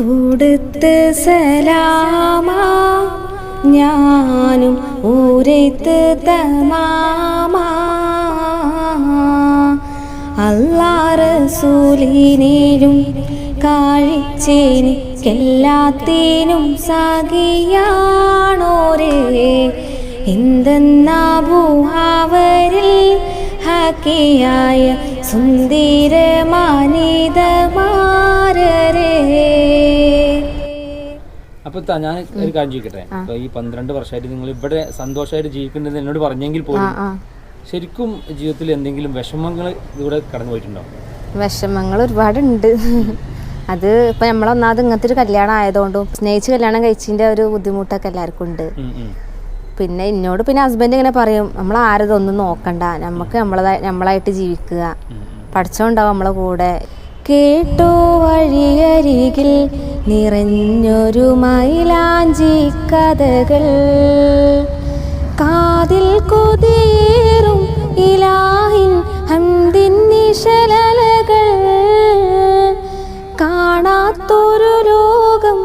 തുടുത്ത് സലാമാ ഞാനും ഊരത്ത് തമാമാ. അല്ലാ റസൂലിനേലും കാഴ്ചെനിക്കെല്ലാത്തിനും എന്തെന്നാ എന്തെന്നാഭൂഹാവരിൽ ഹക്കിയായ സുന്ദരമാനിതമാരരേ അപ്പൊ ഞാൻ ഒരു കാര്യം ചോദിക്കട്ടെ? ഇപ്പൊ ഈ പന്ത്രണ്ട് വർഷമായിട്ട് നിങ്ങൾ ഇവിടെ സന്തോഷമായിട്ട് ജീവിക്കുന്നത് എന്നോട് പറഞ്ഞെങ്കിൽ പോലും ശരിക്കും ജീവിതത്തിൽ എന്തെങ്കിലും വിഷമങ്ങൾ ഇവിടെ കടന്നു പോയിട്ടുണ്ടോ വിഷമങ്ങൾ ഒരുപാടുണ്ട്. അത് ഇപ്പൊ നമ്മളൊന്നാമത് ഇങ്ങനത്തെ ഒരു കല്യാണം ആയതുകൊണ്ടും സ്നേഹിച്ച് കല്യാണം കഴിച്ചതിന്റെ ഒരു ബുദ്ധിമുട്ടൊക്കെ എല്ലാവർക്കും ഉണ്ട്. പിന്നെ എന്നോട് പിന്നെ ഹസ്ബൻഡ് ഇങ്ങനെ പറയും നമ്മൾ ആരതൊന്നും നോക്കണ്ട. നമുക്ക് നമ്മളതായി നമ്മളായിട്ട് ജീവിക്കുക. പഠിച്ചോണ്ടാവും നമ്മളെ കൂടെ. കേട്ടോ വഴിയരികിൽ നിറഞ്ഞൊരു മൈലാഞ്ചി കഥകൾ. കാതിൽ കൊതിയേറും ഇലാഹിൻ ഹംദിൻ നിശലകൾ കാണാത്തൊരു ലോകം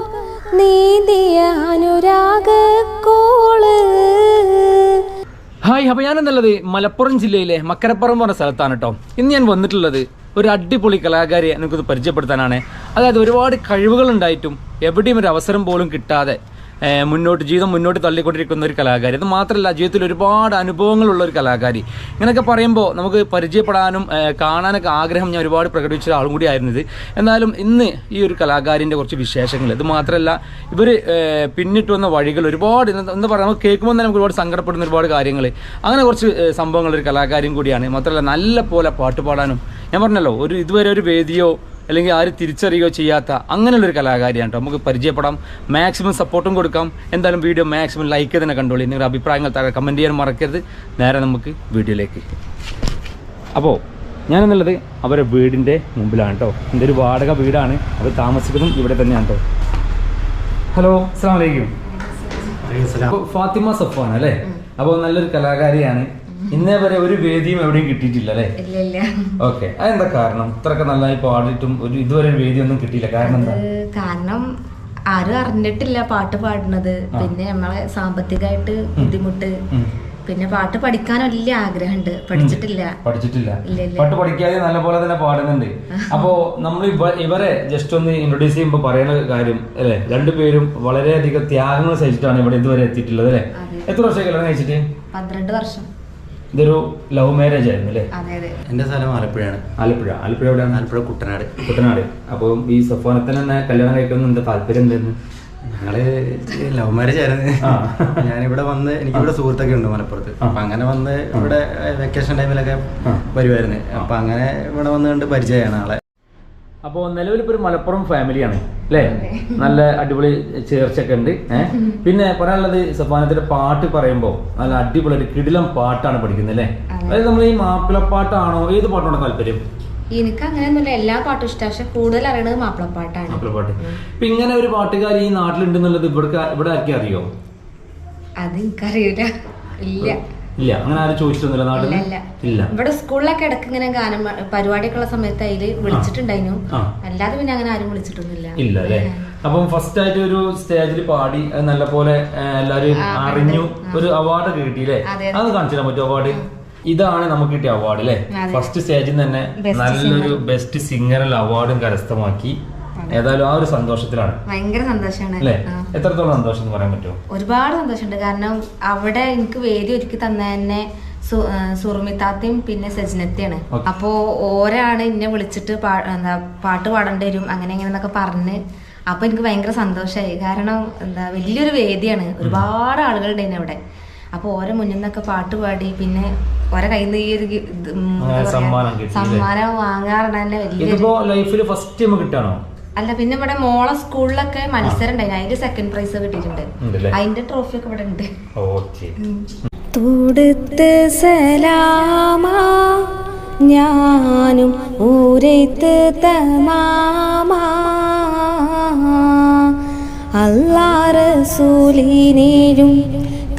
നീന്തിയ അനുരാഗ ഹായ് അപ്പോൾ ഞാനെന്നുള്ളത് മലപ്പുറം ജില്ലയിലെ മക്കരപ്പുറം പറഞ്ഞ സ്ഥലത്താണ് കേട്ടോ ഇന്ന് ഞാൻ വന്നിട്ടുള്ളത് ഒരു അടിപൊളി കലാകാരിയെ എനിക്കത് പരിചയപ്പെടുത്താനാണ്. അതായത് ഒരുപാട് കഴിവുകൾ ഉണ്ടായിട്ടും എവിടെയും ഒരു അവസരം പോലും കിട്ടാതെ മുന്നോട്ട് ജീവിതം മുന്നോട്ട് തള്ളിക്കൊണ്ടിരിക്കുന്ന ഒരു കലാകാരി. അത് മാത്രമല്ല ജീവിതത്തിൽ ഒരുപാട് അനുഭവങ്ങളുള്ള ഒരു കലാകാരി. ഇങ്ങനെയൊക്കെ പറയുമ്പോൾ നമുക്ക് പരിചയപ്പെടാനും കാണാനൊക്കെ ആഗ്രഹം ഞാൻ ഒരുപാട് പ്രകടിപ്പിച്ച ആളും കൂടി ആയിരുന്നത് എന്നാലും ഇന്ന് ഈ ഒരു കലാകാരിന്റെ കുറച്ച് വിശേഷങ്ങൾ. ഇത് മാത്രമല്ല ഇവർ പിന്നിട്ട് വന്ന വഴികൾ ഒരുപാട് എന്താ പറയുക നമുക്ക് കേൾക്കുമ്പോൾ തന്നെ നമുക്ക് ഒരുപാട് സങ്കടപ്പെടുന്ന ഒരുപാട് കാര്യങ്ങൾ അങ്ങനെ കുറച്ച് സംഭവങ്ങൾ ഒരു കലാകാരിയും കൂടിയാണ്. മാത്രമല്ല നല്ല പോലെ പാട്ട് പാടാനും. ഞാൻ പറഞ്ഞല്ലോ ഒരു ഇതുവരെ ഒരു വേദിയോ അല്ലെങ്കിൽ ആര് തിരിച്ചറിയുകയോ ചെയ്യാത്ത അങ്ങനെയുള്ളൊരു കലാകാരിയാണ് കേട്ടോ നമുക്ക് പരിചയപ്പെടാം. മാക്സിമം സപ്പോർട്ടും കൊടുക്കാം. എന്തായാലും വീഡിയോ മാക്സിമം ലൈക്ക് തന്നെ കണ്ടോളി. നിങ്ങളുടെ അഭിപ്രായങ്ങൾ താഴെ കമന്റ് ചെയ്യാൻ മറക്കരുത്. നേരെ നമുക്ക് വീഡിയോയിലേക്ക്. അപ്പോൾ ഞാനെന്നുള്ളത് അവരെ വീടിന്റെ മുമ്പിലാണ് കേട്ടോ എന്റെ ഒരു വാടക വീടാണ്. അവർ താമസിക്കുന്നതും ഇവിടെ തന്നെയാണ് കേട്ടോ ഹലോ അസ്സാം വലൈക്കും ഫാത്തിമ സഫാൻ അല്ലേ? അപ്പോൾ നല്ലൊരു കലാകാരിയാണ്. ഇന്നേ വരെ ഒരു വേദിയും എവിടെയും കിട്ടിയിട്ടില്ല അല്ലേ? ഓക്കെ. അതെന്താ കാരണം? ഇത്രയൊക്കെ നന്നായി പാടിയിട്ടും ഒരു ഇതുവരെ ഒരു വേദിയൊന്നും കിട്ടിയില്ല. കാരണം എന്താ? കാരണം ആരും അറിഞ്ഞിട്ടില്ല പാട്ട് പാടുന്നത്. പിന്നെ നമ്മളെ സാമ്പത്തികമായിട്ട് ബുദ്ധിമുട്ട്. പിന്നെ പാട്ട് പഠിക്കാൻ വലിയ ആഗ്രഹമുണ്ട്. പഠിച്ചിട്ടില്ല. പഠിച്ചിട്ടില്ല. പാട്ട് പഠിക്കാതെ നല്ല പോലെ തന്നെ പാടുന്നുണ്ട്. അപ്പോ നമ്മൾ ഇവ- ഇവരെ ജസ്റ്റ് ഒന്ന് ഇൻട്രൊഡ്യൂസ് ചെയ്യുമ്പോൾ പറയുന്ന കാര്യം അല്ലെ? രണ്ടുപേരും വളരെയധികം ത്യാഗങ്ങൾ സഹിച്ചിട്ടാണ് ഇവിടെ ഇതുവരെ എത്തിയിട്ടുള്ളത് അല്ലെ? എത്ര വർഷം കല്യാണം കഴിച്ചിട്ട്? പന്ത്രണ്ട് വർഷം. ഇതൊരു ലവ് മാരേജ് ആയിരുന്നു അല്ലേ? എന്റെ സ്ഥലം ആലപ്പുഴയാണ്. ആലപ്പുഴ. ആലപ്പുഴ എവിടെയാണ്? ആലപ്പുഴ കുട്ടനാട്. കുട്ടനാട്. അപ്പോൾ ഈ സഫോനത്തിന് തന്നെ കല്യാണം കഴിക്കണം എന്താ താല്പര്യം എന്തായിരുന്നു ഞങ്ങൾ ലവ് മാരേജ് ആയിരുന്നു. ആ. ഞാനിവിടെ വന്ന് എനിക്ക് ഇവിടെ സുഹൃത്തൊക്കെ ഉണ്ട് മലപ്പുറത്ത്. അപ്പൊ അങ്ങനെ വന്ന് ഇവിടെ വെക്കേഷൻ ടൈമിലൊക്കെ. വരുമായിരുന്നു അപ്പൊ അങ്ങനെ ഇവിടെ വന്ന് കണ്ട് പരിചയമാണ് ആളെ. അപ്പോൾ നിലവിൽ ഇപ്പോൾ ഒരു മലപ്പുറം ഫാമിലിയാണ് അല്ലേ? നല്ല അടിപൊളി ചേർച്ചൊക്കെ ഉണ്ട് ഏഹ് പിന്നെ പറയാനുള്ളത് സഫാനത്തിന്റെ പാട്ട് പറയുമ്പോൾ നല്ല അടിപൊളി ഒരു കിടിലം പാട്ടാണ് പഠിക്കുന്നത് അല്ലേ? അതായത് നമ്മൾ ഈ മാപ്പിളപ്പാട്ടാണോ ഏത് പാട്ടാണോ താല്പര്യം? എനിക്ക് അങ്ങനെയൊന്നുമില്ല എല്ലാ പാട്ടും ഇഷ്ടം പക്ഷെ കൂടുതൽ അറിയണത് മാപ്പിളപ്പാട്ടാണ്. മാപ്പിളപ്പാട്ട്. ഇപ്പൊ ഇങ്ങനെ ഒരു പാട്ടുകാരി ഈ നാട്ടിലുണ്ടെന്നുള്ളത് ഇവിടെ ഇവിടെ ആർക്കും അറിയോ? അത് എനിക്കറിയില്ല ഇല്ല. ഇല്ല. അങ്ങനെ ആരും ചോദിച്ചിട്ടൊന്നുമില്ല. നാട്ടിൽ ഇല്ല, ഇവിടെ സ്കൂളിലൊക്കെ ഇടയ്ക്ക് ഇങ്ങനെ ഗാനം പരിപാടിയൊക്കെ ഉള്ള സമയത്ത് അതിൽ വിളിച്ചിട്ടുണ്ടായിരുന്നു. അല്ലാതെ പിന്നെ അങ്ങനെ ആരും വിളിച്ചിട്ടൊന്നുമില്ല. ഇല്ല അല്ലേ? അപ്പം ഫസ്റ്റ് ആയിട്ട് ഒരു സ്റ്റേജിൽ പാടി നല്ല പോലെ എല്ലാരും അറിഞ്ഞു. ഒരു അവാർഡ് കിട്ടിയില്ലേ അത് കാണിച്ചു തരാൻ പറ്റും അവാർഡ് ഇതാണ് നമുക്ക് കിട്ടിയ അവാർഡ് അല്ലേ? ഫസ്റ്റ് സ്റ്റേജിൽ തന്നെ നല്ലൊരു ബെസ്റ്റ് സിംഗറിൽ അവാർഡും കരസ്ഥമാക്കി. ഏതായാലും ആ ഒരു സന്തോഷത്തിലാണ്. ഭയങ്കര സന്തോഷമാണ് അല്ലേ? എത്രത്തോളം സന്തോഷം എന്ന് പറയാൻ പറ്റുമോ? ഒരുപാട് സന്തോഷമുണ്ട്. കാരണം അവിടെ എനിക്ക് വേദി ഒരുക്കി തന്ന തന്നെ സുർമിത്താത്തയും പിന്നെ സജ്നത്തെയാണ്. അപ്പോ ഓരാണ് എന്നെ വിളിച്ചിട്ട് എന്താ പാട്ട് പാടേണ്ടി വരും അങ്ങനെ ഇങ്ങനെ എന്നൊക്കെ പറഞ്ഞ് അപ്പൊ എനിക്ക് ഭയങ്കര സന്തോഷമായി കാരണം എന്താ വലിയൊരു വേദിയാണ്. ഒരുപാട് ആളുകളുണ്ടായിരുന്നു അവിടെ. അപ്പൊ ഓരോ മുന്നിൽ നിന്നൊക്കെ പാട്ട് പാടി പിന്നെ ഓരോ കയ്യിൽ നിന്ന് ഈ ഒരു സമ്മാനം വാങ്ങാറുണ്ട് തന്നെ വലിയ ലൈഫിൽ ഫസ്റ്റ് ടൈം കിട്ടാണോ അല്ല പിന്നെ ഇവിടെ മോളെ സ്കൂളിലൊക്കെ മത്സരം ഉണ്ടായിരുന്നു അതിന്റെ സെക്കൻഡ് പ്രൈസ് കിട്ടിയിട്ടുണ്ട്. അതിന്റെ ട്രോഫി ഒക്കെ ഇവിടെ ഉണ്ട് ഓക്കെ തുടുത്ത് സലാമാ ഞാനും ഊരത്ത് തമാമാ. അല്ലാ കാഴിച്ചേനിക്കെല്ലാത്തിനും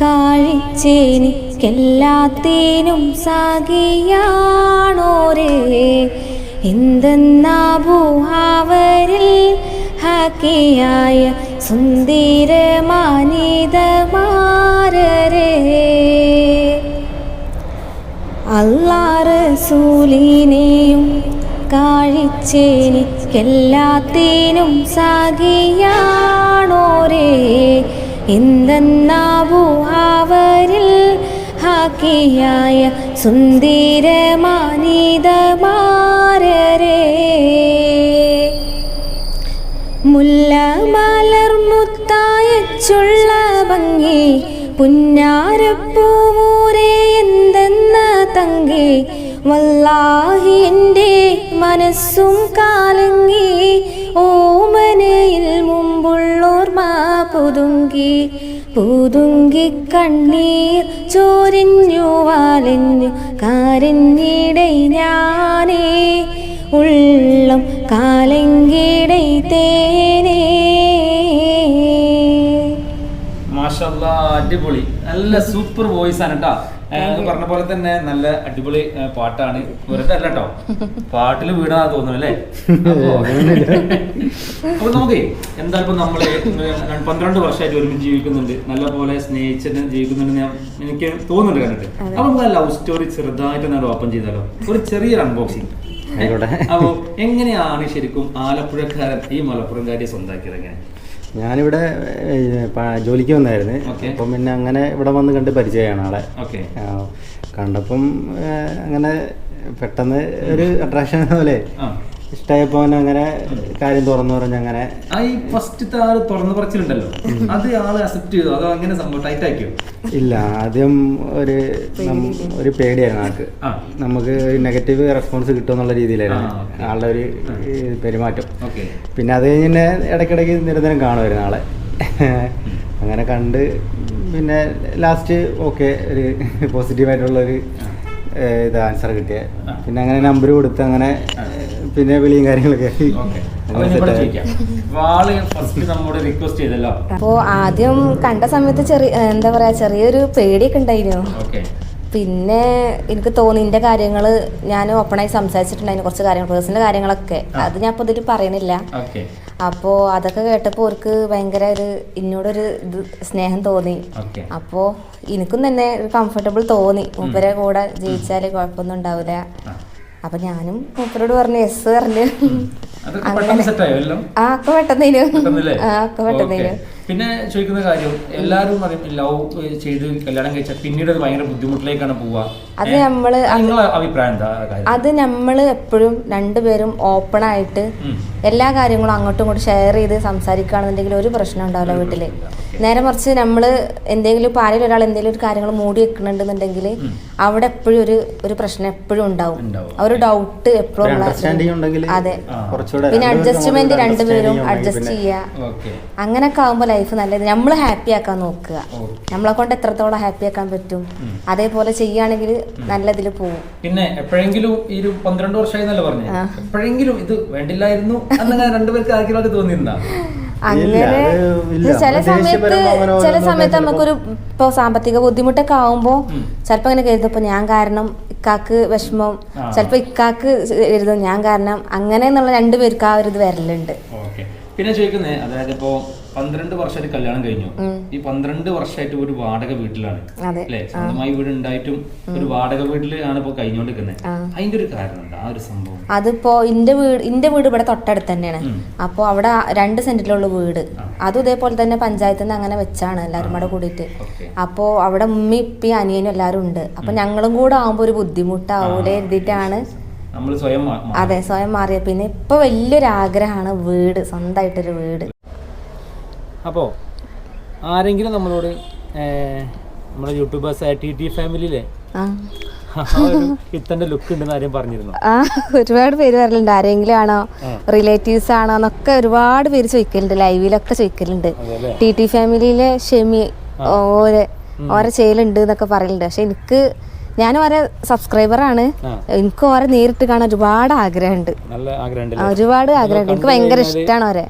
കാഴ്ചെനിക്കെല്ലാത്തിനും സാകിയാണോരേ ഹക്കിയായ ഹാക്കിയായ സുന്ദരമാനിതമാരരേ. അല്ലാറസൂലിനെയും കാഴിച്ചെനിക്കെല്ലാത്തിനും സാഗിയാണോരേ. എന്തെന്നാ അവരിൽ ഹാക്കിയായ സുന്ദരമാനീതമാരേ മുല്ല മലർമുത്തായച്ചുള്ള ഭംഗി പുന്നാരപ്പൂവൂരേ എന്തെന്ന തങ്കി വല്ലാഹി എന്റെ മനസ്സും കാലങ്ങി പുതുങ്കി കണ്ണീർ ചോരിഞ്ഞു വാലിഞ്ഞു കാരഞ്ഞിടൈ ഞാനേ ഉള്ളം കാലങ്കിടൈ തേനേ. മാഷല്ല അടിപൊളി. നല്ല സൂപ്പർ വോയിസ് ആണ് കേട്ടോ. പറഞ്ഞ പോലെ തന്നെ നല്ല അടിപൊളി പാട്ടാണ്. വെറുതെ അല്ല കേട്ടോ പാട്ടിൽ വീണാ തോന്നുന്നു അല്ലേ? അപ്പോ നമുക്ക് എന്താ ഇപ്പൊ നമ്മൾ പന്ത്രണ്ട് വർഷമായിട്ട് ഒരുമിച്ച് ജീവിക്കുന്നുണ്ട്. നല്ല പോലെ സ്നേഹിച്ചിട്ട് ജീവിക്കുന്നുണ്ട് ഞാൻ എനിക്ക് തോന്നുന്നുണ്ട് കണ്ടിട്ട്. അപ്പൊ നമുക്ക് ലവ് സ്റ്റോറി ചെറുതായിട്ട് നമ്മൾ ഓപ്പൺ ചെയ്താലോ? ഒരു ചെറിയൊരു അൺബോക്സിങ്. അപ്പൊ എങ്ങനെയാണ് ശരിക്കും ആലപ്പുഴക്കാരൻ ഈ മലപ്പുറം കാര്യം സ്വന്തമാക്കിയത് എങ്ങനെ? ഞാനിവിടെ ജോലിക്ക് വന്നായിരുന്നു. അപ്പം പിന്നെ അങ്ങനെ ഇവിടെ വന്ന് കണ്ട് പരിചയമാണ് ആളെ. കണ്ടപ്പം അങ്ങനെ പെട്ടെന്ന് ഒരു അട്രാക്ഷൻ പോലെ. ഇഷ്ടമായപ്പോൾ അങ്ങനെ കാര്യം തുറന്നു പറഞ്ഞ് അങ്ങനെ ആ ഈ ഫസ്റ്റത്തെ ആ തുറന്നു പറച്ചിലുണ്ടല്ലോ. അത് ആൾ അക്സെപ്റ്റ് ചെയ്തു. അതോ അങ്ങനെ സംഭവം ടൈറ്റ് ആക്കിയോ? ഇല്ല ആദ്യം ഒരു നം- ഒരു പേടിയായിരുന്നു ആൾക്ക്. ആ. നമുക്ക് ഒരു നെഗറ്റീവ് റെസ്പോൺസ് കിട്ടുമെന്നുള്ള രീതിയിലായിരുന്നു. ആ, okay. ആളുടെ ഒരു ഈ, പെരുമാറ്റം. ഓക്കെ. പിന്നെ അത് കഴിഞ്ഞ് തന്നെ ഇടയ്ക്കിടയ്ക്ക് നിരന്തരം കാണുമായിരുന്നു ആളെ. അങ്ങനെ കണ്ട് പിന്നെ ലാസ്റ്റ് ഓക്കെ ഒരു പോസിറ്റീവായിട്ടുള്ളൊരു ഏഹ്, ഇത് ആൻസർ കിട്ടിയത്. പിന്നെ അങ്ങനെ നമ്പർ കൊടുത്ത് അങ്ങനെ പിന്നെ വിളിയും കാര്യങ്ങളൊക്കെ അപ്പോ ആദ്യം കണ്ട സമയത്ത് ചെറിയ എന്താ പറയാ ചെറിയൊരു പേടിയൊക്കെ ഉണ്ടായിരുന്നു പിന്നെ എനിക്ക് തോന്നി എന്റെ കാര്യങ്ങൾ ഞാൻ ഓപ്പണായി സംസാരിച്ചിട്ടുണ്ടായിരുന്നു കുറച്ച് കാര്യങ്ങൾ പേഴ്സണൽ കാര്യങ്ങളൊക്കെ. അത് ഞാൻ ഇപ്പോൾ ഇതിൽ പറയണില്ല. ഓക്കെ അപ്പോൾ അതൊക്കെ കേട്ടപ്പോൾ അവർക്ക് ഭയങ്കര ഒരു എന്നോടൊരു ഇത് സ്നേഹം തോന്നി. അപ്പോ അപ്പോൾ എനിക്കും തന്നെ ഒരു കംഫർട്ടബിൾ തോന്നി. മൂപ്പരെ കൂടെ ജയിച്ചാൽ കുഴപ്പമൊന്നും ഉണ്ടാവില്ല അപ്പൊ ഞാനും മൂപ്പരോട് പറഞ്ഞു എസ് പറഞ്ഞു. ആ ഒക്കെ പെട്ടെന്നേനു? ആ ഒക്കെ പെട്ടെന്നേനു. പിന്നെ ചോദിക്കുന്ന കാര്യം എല്ലാരും പറയും ലവ് ചെയ്ത് കല്യാണം കഴിച്ചാൽ പിന്നീട് അത് ഭയങ്കര ബുദ്ധിമുട്ടിലേക്കാണ് പോവുക. അത്? നമ്മൾ അഭിപ്രായം എന്താ? കാര്യം. അത് നമ്മൾ എപ്പോഴും രണ്ടുപേരും ഓപ്പൺ ആയിട്ട് എല്ലാ കാര്യങ്ങളും അങ്ങോട്ടും ഇങ്ങോട്ടും ഷെയർ ചെയ്ത് സംസാരിക്കുകയാണെന്നുണ്ടെങ്കിൽ ഒരു പ്രശ്നം ഉണ്ടാവില്ല വീട്ടിൽ നേരെ മറിച്ച് നമ്മൾ എന്തെങ്കിലും ഇപ്പോൾ ആരെങ്കിലും ഒരാൾ എന്തെങ്കിലും ഒരു കാര്യങ്ങൾ മൂടി വെക്കുന്നുണ്ടെന്നുണ്ടെങ്കിൽ അവിടെ എപ്പോഴും ഒരു ഒരു പ്രശ്നം എപ്പോഴും ഉണ്ടാവും. ഒരു ഡൗട്ട് എപ്പോഴും അതെ. പിന്നെ അഡ്ജസ്റ്റ്മെന്റ് രണ്ടുപേരും അഡ്ജസ്റ്റ് ചെയ്യുക ഓക്കെ. അങ്ങനെയൊക്കെ ആകുമ്പോൾ ലൈഫ് നല്ലത്. നമ്മൾ ഹാപ്പി ആക്കാൻ നോക്കുക. നമ്മളെ കൊണ്ട് എത്രത്തോളം ഹാപ്പി ആക്കാൻ പറ്റും. അതേപോലെ ചെയ്യുകയാണെങ്കിൽ നല്ലതിൽ പോകും. പിന്നെ എപ്പോഴെങ്കിലും ഈ ഒരു പന്ത്രണ്ട് വർഷമായി എന്നല്ലേ പറഞ്ഞു എപ്പോഴെങ്കിലും ഇത് വേണ്ടില്ലായിരുന്നു എന്നങ്ങനെ രണ്ടുപേർക്ക് ആർക്കെങ്കിലും തോന്നിയിരുന്നാ അങ്ങനെ ഇല്ല. ചില സമയത്ത് ചില സമയത്ത് നമുക്കൊരു ഇപ്പൊ സാമ്പത്തിക ബുദ്ധിമുട്ടൊക്കെ ആവുമ്പോ ചിലപ്പോ ഇങ്ങനെ അങ്ങനെ കരുതും. ഇപ്പൊ ഞാൻ കാരണം ഇക്കാക്ക് വിഷമം. ചിലപ്പോ ഇക്കാക്ക് കരുതും. ഞാൻ കാരണം അങ്ങനെ എന്നുള്ള രണ്ടുപേർക്ക് ആ ഒരു ഇത് വരലുണ്ട്. പിന്നെ ചോദിക്കുന്നത് അതായത് ഇപ്പോ പന്ത്രണ്ട് വർഷമായിട്ട് കല്യാണം കഴിഞ്ഞു. ഈ പന്ത്രണ്ട് വർഷമായിട്ട് ഒരു വാടക വീട്ടിലാണ്. അല്ലെ? സ്വന്തമായി വീട് ഉണ്ടായിട്ടും ഒരു വാടക വീട്ടിലാണ് ഇപ്പൊ കഴിഞ്ഞുകൊണ്ടിരിക്കുന്നത് അതിന്റെ ഒരു കാരണം എന്താ? ആ ഒരു സംഭവം. അതിപ്പോ എന്റെ വീട് എന്റെ വീട് ഇവിടെ തൊട്ടടുത്ത് തന്നെയാണ്. അപ്പൊ അവിടെ രണ്ട് സെന്റിലുള്ള വീട്. അതും ഇതേപോലെ തന്നെ പഞ്ചായത്തിൽ നിന്ന് അങ്ങനെ വെച്ചാണ് എല്ലാവരും കൂടെ കൂടിയിട്ട്. അപ്പോ അവിടെ ഉമ്മി ഇപ്പി അനിയനും എല്ലാവരും ഉണ്ട്. അപ്പൊ ഞങ്ങളും കൂടെ ആവുമ്പോ ഒരു ബുദ്ധിമുട്ടാവൂലേ എഴുതിയിട്ടാണ്. അതെ സ്വയം മാറിയ. പിന്നെ ഇപ്പൊ വലിയൊരു ആഗ്രഹമാണ് വീട് സ്വന്തമായിട്ടൊരു വീട്. അപ്പോൾ ആരെങ്കിലും നമ്മളോട് നമ്മുടെ യൂട്യൂബേഴ്സ് ടി ടി ഫാമിലിയിലെ ഇത്തന്റെ ലുക്ക് ഉണ്ടെന്ന് ആരെയും പറഞ്ഞിരുന്നു? ഒരുപാട് പേര് വരലുണ്ട്. ആരെങ്കിലും ആണോ റിലേറ്റീവ്സ് ആണോ എന്നൊക്കെ ഒരുപാട് പേര് ചോദിക്കലുണ്ട്. ലൈവിലൊക്കെ ചോദിക്കലുണ്ട്. ടി ടി ഫാമിലിയിലെ ഷെമി. ഓരെ ഓരെ ചെയ്യലുണ്ട് എന്നൊക്കെ പറയലുണ്ട്. പക്ഷെ എനിക്ക് ഞാൻ ഓരോ സബ്സ്ക്രൈബറാണ് ആണ്. എനിക്ക് ഓരെ നേരിട്ട് കാണാൻ ഒരുപാട് ആഗ്രഹമുണ്ട്. ഒരുപാട് ആഗ്രഹമുണ്ട്. എനിക്ക് ഭയങ്കര ഇഷ്ടമാണ് ഓരെ.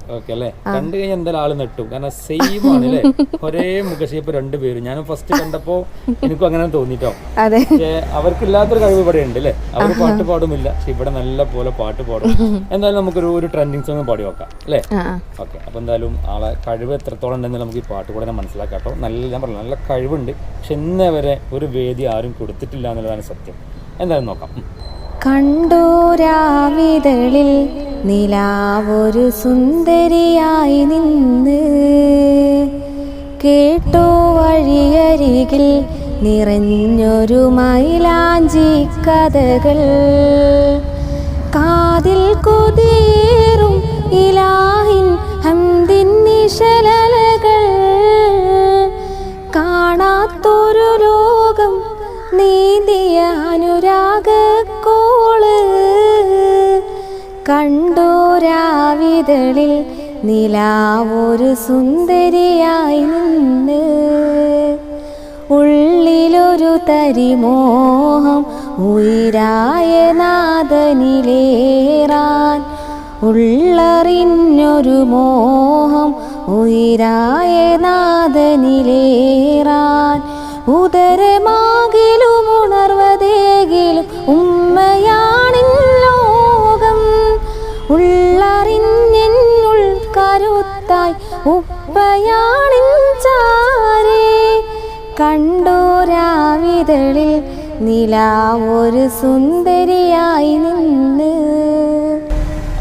കണ്ടു കഴിഞ്ഞാൽ എന്തായാലും ആൾ നെട്ടു കാരണം സെയിം ആണ് ഒരേ മുഖശേപ്പ് രണ്ടുപേരും ഞാൻ ഫസ്റ്റ് കണ്ടപ്പോ എനിക്കും അങ്ങനെ തോന്നിട്ടോ. അതെ. അവർക്കില്ലാത്തൊരു കഴിവ് ഇവിടെ ഉണ്ട് അല്ലേ? അവർ പാട്ട് പാടുമില്ല പക്ഷെ ഇവിടെ നല്ല പോലെ പാട്ട് പാടും. എന്തായാലും നമുക്കൊരു ഒരു ട്രെൻഡിങ് സോങ് പാടി നോക്കാം അല്ലേ. ഓക്കെ. എന്തായാലും ആളെ കഴിവ് എത്രത്തോളം ഉണ്ടെന്ന് നമുക്ക് ഈ പാട്ട് കൂടെ തന്നെ മനസ്സിലാക്കാം കേട്ടോ. നല്ല ഞാൻ പറഞ്ഞു നല്ല കഴിവുണ്ട്. പക്ഷെ ഇന്നേ വരെ ഒരു വേദി ആരും കൊടുത്തിട്ടില്ല. എന്നുള്ളതാണ് സത്യം. എന്തായാലും നോക്കാം. കണ്ടൂരാവിതളിൽ നിലാവൊരു സുന്ദരിയായി നിന്ന് കേട്ടോ വഴിയരികിൽ നിറഞ്ഞൊരു മൈലാഞ്ചി കഥകൾ. കാതിൽ കൊതിയേറും ഇലാഹിൻ അനുരാഗക്കോൾ കണ്ടോരാവിതളിൽ നിലാവൊരു സുന്ദരിയായി നിന്ന്. ഉള്ളിലൊരു തരിമോഹം ഉയരായ നാദനിലേറാൻ. ഉള്ളറിഞ്ഞൊരു മോഹം ഉയരായ നാദനിലേറാൻ. ഉദരമാകിലും ഉണർവതേകിലും ഉപ്പയാണിൻ ചാരേ കണ്ടോരാവിതളിൽ നിലാവൊരു സുന്ദരിയായി നിന്ന്.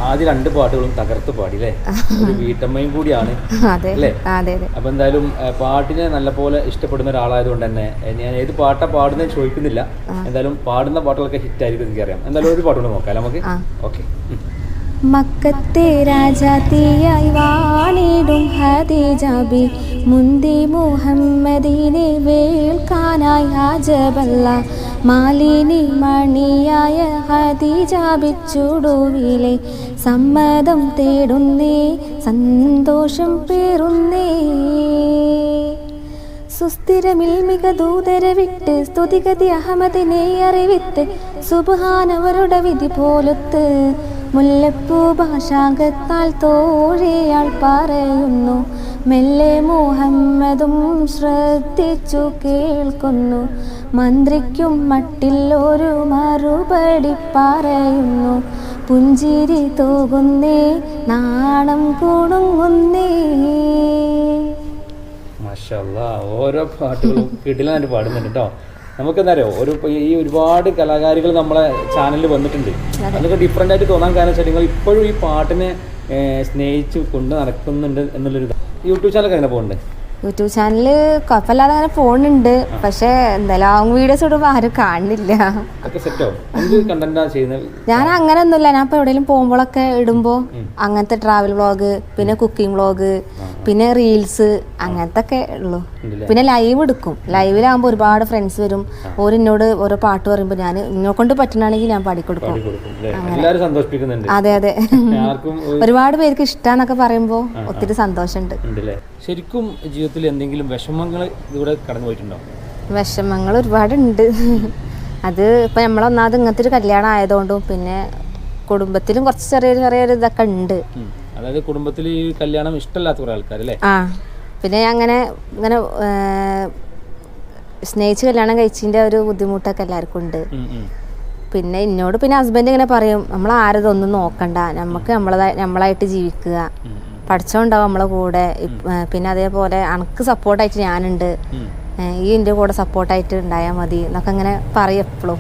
ആദ്യ രണ്ട് പാട്ടുകളും തകർത്ത് പാടി അല്ലേ ഒരു വീട്ടമ്മയും കൂടിയാണ് അല്ലേ? അപ്പൊ എന്തായാലും പാട്ടിനെ നല്ലപോലെ ഇഷ്ടപ്പെടുന്ന ഒരാളായതുകൊണ്ട് തന്നെ ഞാൻ ഏത് പാട്ടാ പാടുന്നത് ചോദിക്കുന്നില്ല. എന്തായാലും പാടുന്ന പാട്ടുകളൊക്കെ ഹിറ്റ് ആയിരിക്കും എനിക്കറിയാം. എന്തായാലും ഒരു പാട്ടുകൂടെ നോക്കാം നമുക്ക്. ഓക്കെ. മക്കത്തെ രാജാത്തിയായി വാണിടും ഹദീജാബി മുന്തി മുഹമ്മദിനെ വേൾക്കാനായി ഹാജബല്ല. മാലിനി മണിയായ ഹദീജാബി ചുടുവിലെ സമ്മതം തേടുന്നേ സന്തോഷം പേറുന്നേ. സുസ്ഥിരമിൽ മിക ദൂതര വിട്ട് സ്തുതിഗതി അഹമ്മദിനെ അറിവിത്ത് സുബാനവരുടെ വിധി പോലൊത്ത് മുല്ലപ്പൂ ഭാഷാകത്താൽ തോഴിയാൾ പറയുന്നു. മെല്ലെ മുഹമ്മദും ശ്രദ്ധിച്ചു കേൾക്കുന്നു. മന്ത്രിക്കും മട്ടിൽ ഒരു മറുപടി പറയുന്നു. പുഞ്ചിരി തോകുന്നേ നാണം കുണുങ്ങുന്നേ. ഓരോ പാട്ടുകളും കിടിലായിട്ട് പാടുന്നുണ്ട് കേട്ടോ. നമുക്കെന്താ ഒരു ഈ ഒരുപാട് കലാകാരികൾ നമ്മളെ ചാനലിൽ വന്നിട്ടുണ്ട്. അതൊക്കെ ഡിഫറെന്റ് ആയിട്ട് തോന്നാൻ കാരണം വെച്ചാൽ നിങ്ങൾ ഇപ്പോഴും ഈ പാട്ടിനെ സ്നേഹിച്ച് കൊണ്ട് നടക്കുന്നുണ്ട് എന്നുള്ളൊരു. യൂട്യൂബ് ചാനലൊക്കെ എങ്ങനെ പോകുന്നുണ്ട്? യൂട്യൂബ് ചാനൽ കുഴപ്പമില്ലാതെ അങ്ങനെ പോകുന്നുണ്ട് പക്ഷെ എന്താ ലോങ് വീഡിയോസ് ഇടുമ്പോൾ ആരും കാണുന്നില്ല ഞാൻ അങ്ങനെ ഒന്നുമില്ല ഞാൻ ഇപ്പൊ എവിടെയെങ്കിലും പോകുമ്പോഴൊക്കെ ഇടുമ്പോൾ അങ്ങനത്തെ ട്രാവൽ വ്ളോഗ് പിന്നെ കുക്കിംഗ് വ്ളോഗ് പിന്നെ റീൽസ് അങ്ങനത്തെ ഒക്കെ ഉള്ളു പിന്നെ ലൈവ് എടുക്കും. ലൈവിലാകുമ്പോൾ ഒരുപാട് ഫ്രണ്ട്സ് വരും. ഓരോന്നോട് ഓരോ പാട്ട് പറയുമ്പോൾ ഞാൻ എന്നെ കൊണ്ട് പറ്റുന്നാണെങ്കിൽ ഞാൻ പാടിക്കൊടുക്കും അതെ അതെ. ഒരുപാട് പേർക്ക് ഇഷ്ടാന്നൊക്കെ പറയുമ്പോൾ ഒത്തിരി സന്തോഷമുണ്ട് ശരിക്കും ജീവിതത്തിൽ എന്തെങ്കിലും വിഷമങ്ങൾ ഇതിലൂടെ കടന്നു പോയിട്ടുണ്ടോ? വിഷമങ്ങൾ ഒരുപാടുണ്ട്. അത് ഇപ്പം നമ്മളൊന്നാമത് ഇങ്ങനത്തെ ഒരു കല്യാണം ആയതുകൊണ്ടും പിന്നെ കുടുംബത്തിലും കുറച്ച് ചെറിയ ചെറിയൊരു ഇതൊക്കെ ഉണ്ട്. അതായത് കുടുംബത്തിൽ ഈ കല്യാണം ഇഷ്ടമല്ലാത്ത കുറേ ആൾക്കാർ അല്ലേ? ആ. പിന്നെ ഞാൻ അങ്ങനെ ഇങ്ങനെ സ്നേഹിച്ച് കല്യാണം കഴിച്ചതിന്റെ ഒരു ബുദ്ധിമുട്ടൊക്കെ എല്ലാവർക്കും ഉണ്ട്. പിന്നെ എന്നോട് പിന്നെ ഹസ്ബൻഡ് ഇങ്ങനെ പറയും നമ്മൾ ആരതൊന്നും നോക്കണ്ട. നമുക്ക് നമ്മളതായി നമ്മളായിട്ട് ജീവിക്കുക. പഠിച്ചോണ്ടാവും നമ്മളെ കൂടെ. പിന്നെ അതേപോലെ അനക്ക് സപ്പോർട്ടായിട്ട് ഞാനുണ്ട്. ഈ എന്റെ കൂടെ സപ്പോർട്ടായിട്ട് ഉണ്ടായാൽ മതി എന്നൊക്കെ ഇങ്ങനെ പറയും എപ്പോഴും.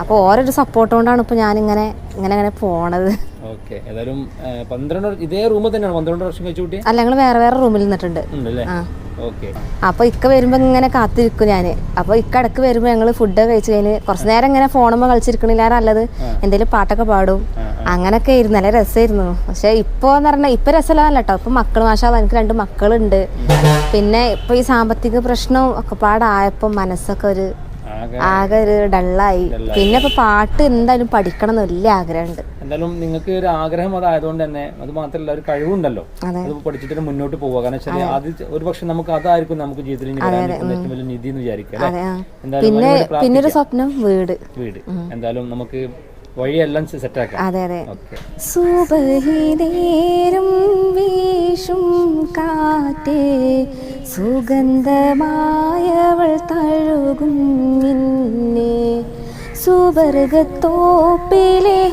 അപ്പോൾ ഓരോരു സപ്പോർട്ട് കൊണ്ടാണ് ഇപ്പോൾ ഞാനിങ്ങനെ ഇങ്ങനെ ഇങ്ങനെ പോണത്. ഓക്കെ. ഏതായാലും പന്ത്രണ്ട് ഇതേ റൂമിൽ തന്നെയാണ്? പന്ത്രണ്ട് വർഷം കഴിച്ചു കൂട്ടി? അല്ല ഞങ്ങൾ വേറെ വേറെ റൂമിൽ നിന്നിട്ടുണ്ട്. ഉണ്ടല്ലേ? ഓക്കെ. അപ്പോൾ ഇക്ക വരുമ്പോ ഇങ്ങനെ കാത്തിരിക്കും ഞാൻ. അപ്പൊ ഇക്ക ഇടയ്ക്ക് വരുമ്പോൾ ഞങ്ങൾ ഫുഡ് കഴിച്ചു കഴിഞ്ഞ് കുറച്ച് നേരം ഇങ്ങനെ ഫോണുമ്പോ കളിച്ചിരിക്കണില്ല നല്ലത് എന്തെങ്കിലും പാട്ടൊക്കെ പാടും. അങ്ങനൊക്കെ ആയിരുന്നു. നല്ല രസമായിരുന്നു പക്ഷെ ഇപ്പോ എന്ന് പറഞ്ഞാൽ ഇപ്പൊ രസമല്ല കേട്ടോ ഇപ്പൊ മക്കൾ മാഷാ എനിക്ക് രണ്ട് മക്കളുണ്ട്. പിന്നെ ഇപ്പൊ ഈ സാമ്പത്തിക പ്രശ്നവും ഒക്കെ പാടായപ്പോ മനസ്സൊക്കെ ഒരു ആകെ ഒരു ഡള്ളായി. പിന്നെ ഇപ്പൊ പാട്ട് എന്തായാലും പഠിക്കണം എന്ന് വലിയ ആഗ്രഹമുണ്ട്. എന്തായാലും നിങ്ങൾക്ക് ഒരു ആഗ്രഹം അതായതുകൊണ്ട് തന്നെ അത് മാത്രമല്ല ഒരു കഴിവുണ്ടല്ലോ. അത്. പഠിച്ചിട്ട് മുന്നോട്ട് പോവുക. കാരണം വെച്ചാൽ അത്. ഒരു പക്ഷെ നമുക്ക് അതായിരിക്കും നമുക്ക് ജീവിതത്തിൽ ഏറ്റവും വലിയ നിധി എന്ന് പിന്നെ പിന്നെ ഒരു സ്വപ്നം വീട്. വീട്. എന്തായാലും നമുക്ക് വഴിയെല്ലാം സെറ്റാക്കാം അതെ അതെ. വീശും കാറ്റേ. സുഗന്ധമായവൾ തഴുകും നിന്നെ സുവർഗത്തോപ്പിലെ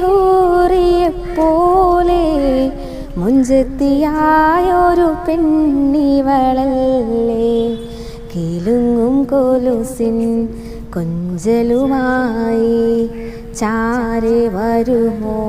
ഹൂറിയെപ്പോലെ പോലെ മുഞ്ചെത്തിയായൊരു പെണ്ണിവളല്ലേ? കിലുങ്ങും കൊലുസിൻ കൊഞ്ചലുമായി ചാരി വരുമോ